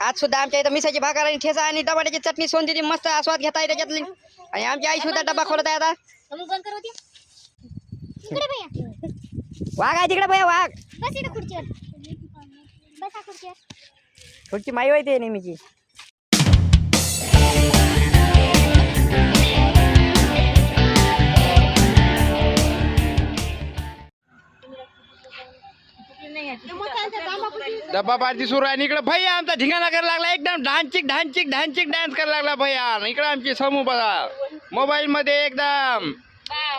आज सुद्धा आमच्या इथं मिसाची भाकर आणि ठेचा आणि टमाट्याची चटणी सोन दिली मस्त आस्वाद घेता येते त्याच्यातली. आणि आमची आई सुद्धा डबा खोलत आहे आता. वाघ आहे तिकडे भैया वाघ. थोडीची माई होते नेहमीची. डब्बा पार्टी सुरू आहे आणि इकडे भैया आमचा धिंगाणा करायला लागला एकदम ढांचिक ढांचिक ढांचिक डान्स करायला लागला भैया. इकडे आमची समूह बघा मोबाईल मध्ये एकदम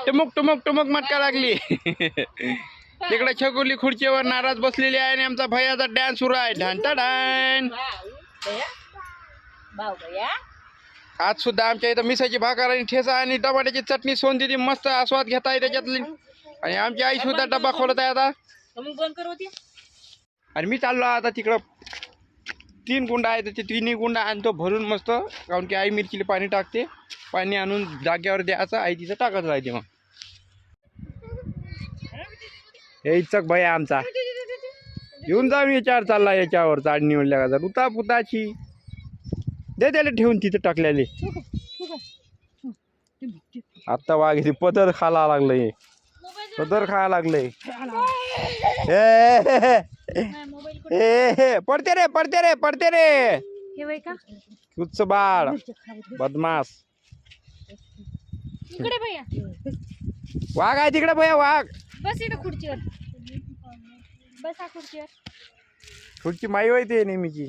टुमुक टुमुक टुमुक मटका लागली. तिकडे छकुली खुर्चीवर नाराज बसलेली आहे आणि आमचा भैयाचा डॅन्स सुरू आहे. ढांचा डान आज सुद्धा आमच्या इथं मिसाची भाकर आणि ठेसा आणि टमाट्याची चटणी सोन दिली. मस्त आस्वाद घेता त्याच्यातली. आणि आमची आई सुद्धा डब्बा खोलत आहे आता. आणि मी चाललो आता तिकडं. तीन गुंड आहेत ते तिन्ही गुंड आणतो भरून मस्त कारण की आई मिरचीला पाणी टाकते. पाणी आणून जागेवर द्यायचं आई तिथं टाकत राहते मग. हे इच्छक भय आमचा. येऊन जाऊन याच्यावर चालला याच्यावर चाड निवडल्या का उता पुताची. दे त्याला ठेवून तिथं टाकलेले आत्ता वाघ पदर खायला लागलंय. पदर खायला लागलंय. ए हे पडते रे पडते रे पडते रे. तुझ बाळ बदमास इकडे भैया. वाघ आहे तिकडे भैया वाघ. बस इकडे खुर्चीवर. बसा खुर्चीवर. तुझची माई होते नेहमीची.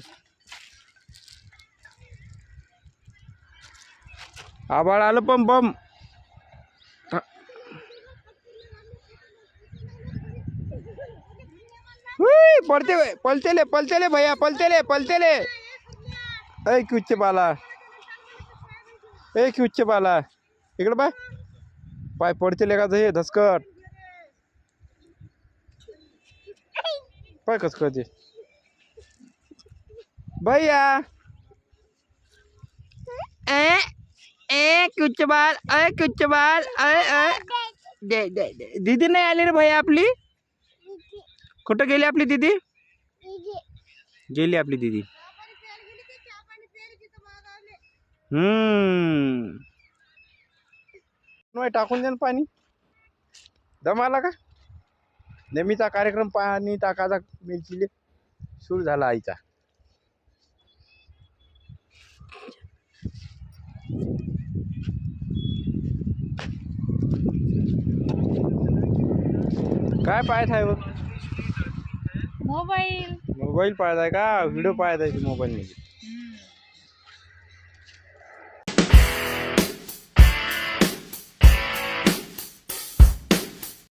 आबाळ आलं पण बम. पडते होय. पलतेले पलतेले भैया पलतेले पलतेले ऐ क्यूचे बाला. ए क्यूचे बाला. इकडे बाय पाय पडतेले का हे धसकट. पाय कस कळते भैया. ए ए कुछ बाल अय कुछ बाल अय अय दे दे. दीदी नाही आली रे भैया आपली? कुठं गेली आपली दीदी? गेली आपली दीदी. हम्म. टाकून दे ना पाणी. दम आला का? नेहमीचा कार्यक्रम पाणी टाकायचा मिरचीले सुरू झाला आईचा. काय पाहत आहे बघ. मोबाईल. मोबाईल आहे का? व्हिडिओ आहे मोबाईल मध्ये